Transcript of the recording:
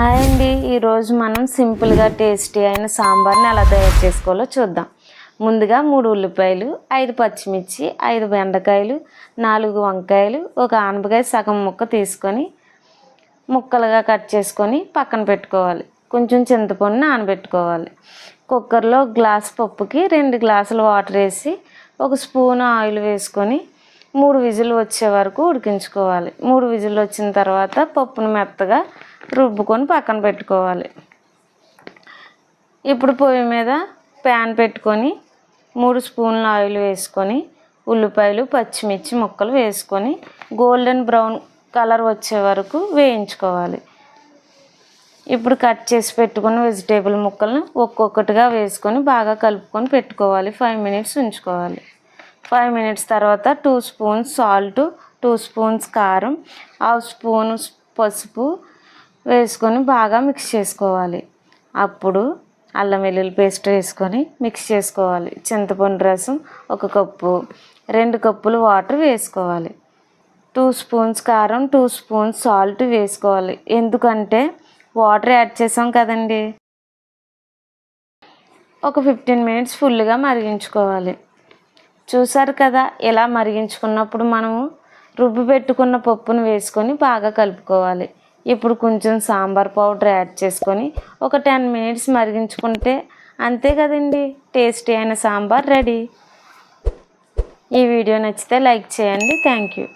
Hi అండి. ఈరోజు మనం సింపుల్గా టేస్టీ అయిన సాంబార్ని ఎలా తయారు చేసుకోవాలో చూద్దాం. ముందుగా మూడు ఉల్లిపాయలు ఐదు పచ్చిమిర్చి ఐదు బెండకాయలు నాలుగు వంకాయలు ఒక ఆనపకాయ సగం ముక్క తీసుకొని ముక్కలుగా కట్ చేసుకొని పక్కన పెట్టుకోవాలి. కొంచెం చింతపండు నానబెట్టుకోవాలి. కుక్కర్లో గ్లాస్ పప్పుకి రెండు గ్లాసులు వాటర్ వేసి ఒక స్పూన్ ఆయిల్ వేసుకొని మూడు విజిల్ వచ్చే వరకు ఉడికించుకోవాలి. మూడు విజిల్ వచ్చిన తర్వాత పప్పును మెత్తగా రుబ్బుకొని పక్కన పెట్టుకోవాలి. ఇప్పుడు పొయ్యి మీద ప్యాన్ పెట్టుకొని మూడు స్పూన్ల ఆయిల్ వేసుకొని ఉల్లిపాయలు పచ్చిమిర్చి ముక్కలు వేసుకొని గోల్డెన్ బ్రౌన్ కలర్ వచ్చే వరకు వేయించుకోవాలి. ఇప్పుడు కట్ చేసి పెట్టుకున్న వెజిటేబుల్ ముక్కలను ఒక్కొక్కటిగా వేసుకొని బాగా కలుపుకొని పెట్టుకోవాలి. ఫైవ్ మినిట్స్ ఉంచుకోవాలి. ఫైవ్ మినిట్స్ తర్వాత two spoons salt two spoons కారం హాఫ్ స్పూన్ పసుపు వేసుకొని బాగా మిక్స్ చేసుకోవాలి. అప్పుడు అల్లం వెల్లుల్లి పేస్ట్ వేసుకొని మిక్స్ చేసుకోవాలి. చింతపండు రసం ఒక కప్పు రెండు కప్పులు వాటర్ వేసుకోవాలి. టూ స్పూన్స్ కారం టూ స్పూన్స్ సాల్ట్ వేసుకోవాలి. ఎందుకంటే వాటర్ యాడ్ చేసాం కదండి. ఒక ఫిఫ్టీన్ మినిట్స్ ఫుల్గా మరిగించుకోవాలి. చూసారు కదా ఇలా మరిగించుకున్నప్పుడు మనము రుబ్బు పెట్టుకున్న పప్పును వేసుకొని బాగా కలుపుకోవాలి. ఇప్పుడు కొంచెం సాంబార్ పౌడర్ యాడ్ చేసుకొని ఒక టెన్ మినిట్స్ మరిగించుకుంటే అంతే కదండి టేస్టీ అయిన సాంబార్ రెడీ. ఈ వీడియో నచ్చితే లైక్ చేయండి థ్యాంక్ యూ.